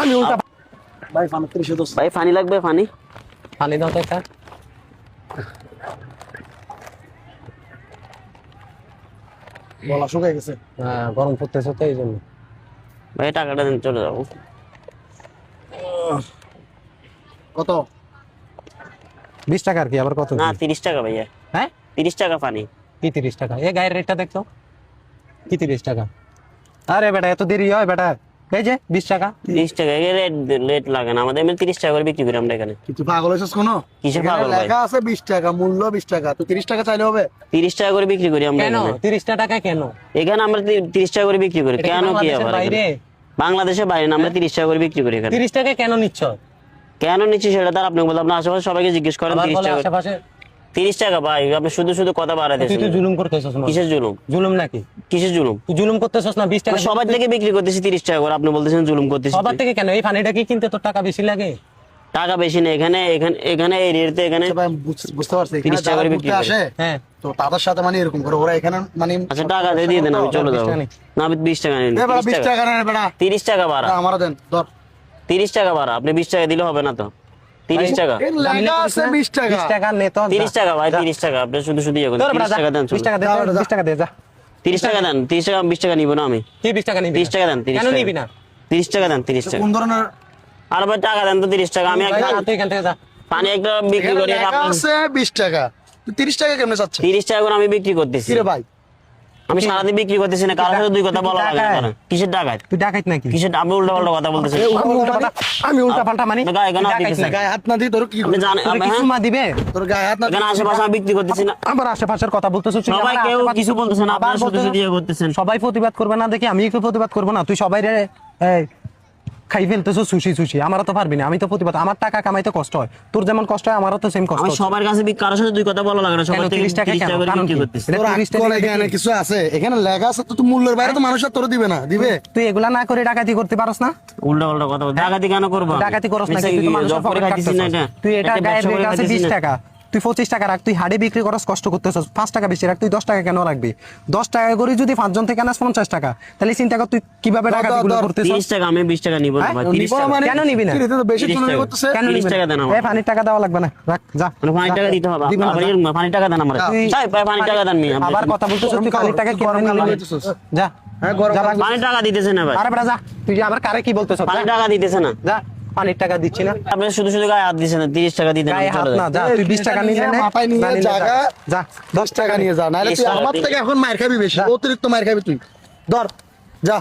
আমি উল্টা ভাই পানি ত্রিশে দোষ ভাই পানি লাগবে পানি? পানি দাও তো একটা। গলা শুকাই গেছে। হ্যাঁ, গরম পড়তেছে তো এই জন্য ভাই টাকাটা দেন চলে যাব। কত? বিশ টাকা আর কি আবার কত? না তিরিশ টাকা ভাইয়া। হ্যাঁ? তিরিশ টাকা পানি। কি তিরিশ টাকা? এ গায়ের রেটটা দেখছ কি তিরিশ টাকা? আরে বেটা এত দেরি হয় বেটা। এই যে বিশ টাকা। তিরিশ টাকা রেট রেট লাগে না। আমাদের এমনি তিরিশ টাকা করে বিক্রি করি আমরা এখানে। কিছু পাগল হয়েছিস কোনো? এখানে পাগল লেখা আছে বিশ টাকা মূল্য বিশ টাকা। তো তিরিশ টাকা চাইলে হবে? তিরিশ টাকা করে বিক্রি করি আমরা কেন? এখানে। তিরিশটা টাকা কেন? এখানে আমরা তিরিশ টাকা করে বিক্রি করি। কেন কি আবার বাইরে? বাংলাদেশের বাইরে আমরা তিরিশ টাকা করে বিক্রি করি এখানে। তিরিশ টাকা কেন নিচ্ছ? কেন নিচ্ছি সেটা তার আপনি বলতে আপনার আশেপাশে সবাইকে জিজ্ঞেস করেন তিরিশ টাকা আশেপাশে তিরিশ টাকা ভাই আপনি শুধু শুধু কথা তুই বাড়াইতেছেন তো জুলুম করতেছস কিসের জুলুম? জুলুম নাকি? কিসের জুলুম? তুই জুলুম করতেছস না বিশ টাকা সবার থেকে বিক্রি করতেছি তিরিশ টাকা করে আপনি বলতেছেন জুলুম করতেছি। সবার থেকে কেন? এই পানিটা কি কিনতে তোর টাকা বেশি লাগে? টাকা বেশি নেই এখানে এখানে এখানে এই রেটে এখানে আচ্ছা ভাই, বুঝতে পারছি 30 টাকা করে বিক্রি আসে হ্যাঁ। তো তাদের সাথে মানে এরকম করে ওরা এখানে মানে আচ্ছা টাকা দিয়ে দিয়ে দেন আমি চলে 20 যাব। না আমি বিশ টাকা নিন এ বেটা, বিশ তিরিশ টাকা। টাকা নেন বেটা। তিরিশ টাকা বাড়া আমারও দেন ধর। তিরিশ টাকা বাড়া আপনি বিশ টাকা দিলে হবে না তো? তিরিশ টাকা। লেখা আছে টাকা। বিশ টাকা নে তো তিরিশ টাকা ভাই তিরিশ টাকা। আপনি শুধু শুধু ইয়ে টাকা দেন টাকা টাকা দে যা। তিরিশ টাকা দেন তিরিশ টাকা বিশ টাকা নিবো না আমি। কি টাকা নিবি? টাকা দেন তিরিশ কেন টাকা। নিবি না? তিরিশ টাকা দেন তিরিশ টাকা। কোন ধরনের আর ভাই টাকা দেন তো তিরিশ টাকা আমি এখান থেকে যা। পানি একটা বিক্রি করি আছে টাকা। তুই তিরিশ টাকা কেমনে চাচ্ছে তিরিশ টাকা করে আমি বিক্রি করতেছি। কিরে ভাই? আমি সারাদিন বিক্রি করতেছি না কারোর সাথে দুই কথা বলা লাগে না কিসের ডাকাত? তুই ডাকাইত নাকি? কিসের আমি উল্টা পাল্টা কথা বলতেছি। আমি উল্টা পাল্টা মানে? গায় দিতেছেন? নাকি? গায়ে হাত না দিয়ে তোর কি আপনি জানে আমি কিছু হ্যাঁ? দিবে? তোর গায়ে হাত না গানা আশেপাশে আমি বিক্রি করতেছি না। আমার আশেপাশের কথা বলতেছিস তুই সবাই কেউ কিছু বলতেছে না আবার আপনারা শুধু দিয়ে শুধু ইয়ে করতেছেন। সবাই প্রতিবাদ করবে না দেখি আমি কি প্রতিবাদ করব না। তুই সবাই রে এই, খাই ফেলতেছো সুশি সুশি। আমারও তো পারবি না আমি তো প্রতিবাদ আমার টাকা কামাইতে কষ্ট হয়। তোর যেমন কষ্ট হয় আমারও তো সেম কষ্ট আমি সবার কাছে কারোর সাথে দুই কথা বলা লাগে না সবার থেকে 30 টাকা কেন? কারণ কি? করতেছি। এটা তোর 30 টাকা আক্কল দিয়ে এখানে কিছু আছে? এখানে লেখা আছে তো তুই মূল্যের বাইরে তো মানুষ আর তোর দিবে না দিবে? তুই এগুলা না করে ডাকাতি করতে পারস না? উল্টা পাল্টা কথা ডাকাতি কেন করব ডাকাতি করস না তুই তো মানুষের পকেট না তুই এটা গায়ের বিশ না। টাকা। তুই পঁচিশ টাকা রাখ তুই হাড়ি বিক্রি করস কষ্ট করতেছস। পাঁচ টাকা বেশি রাখ তুই দশ টাকা কেন রাখবি? দশ টাকা করে যদি পাঁচজন থেকে আনাস পঞ্চাশ টাকা। তাহলে চিন্তা কর তুই কীভাবে ধর, ডাকাতি গুলো ধর, করতেছস? 30 টাকা আমি 20 টাকা নিব না? ভাই নিবো 30 না টাকা কেন নিবি না? তুই তো বেশি 30 চুরি টাকা। করতেছে? কেন নিবি টাকা দেন আমার। পানির টাকা দেওয়া লাগবে না। রাখ যা। টাকা দিতে হবে। দিবি আবার যা। এরকম পানি টাকা দেন আমার তুই- চাই ভাই পানি টাকা দেন আবার কথা বলতেছস তুই পানির টাকা কেন নিবি। যা। হ্যাঁ, গরম যা, রাখ। পানি টাকা দিতেছে না ভাই। আরে বেটা যা তুই আবার কারে কি যা, টাকা দিতেছে না। যা। পানির টাকা দিচ্ছি না আপনি শুধু শুধু গায়ে হাত দিচ্ছেন 30 টাকা দিয়ে গায়ে হাত না যা তুই বিশ টাকা নিয়ে নে মাথায় নিয়ে জায়গা যা। জাগা। যা দশ টাকা নিয়ে যা নাহলে তুই আমার থেকে এখন মার খাবি বেশি অতিরিক্ত মার খাবি তুই ধর যা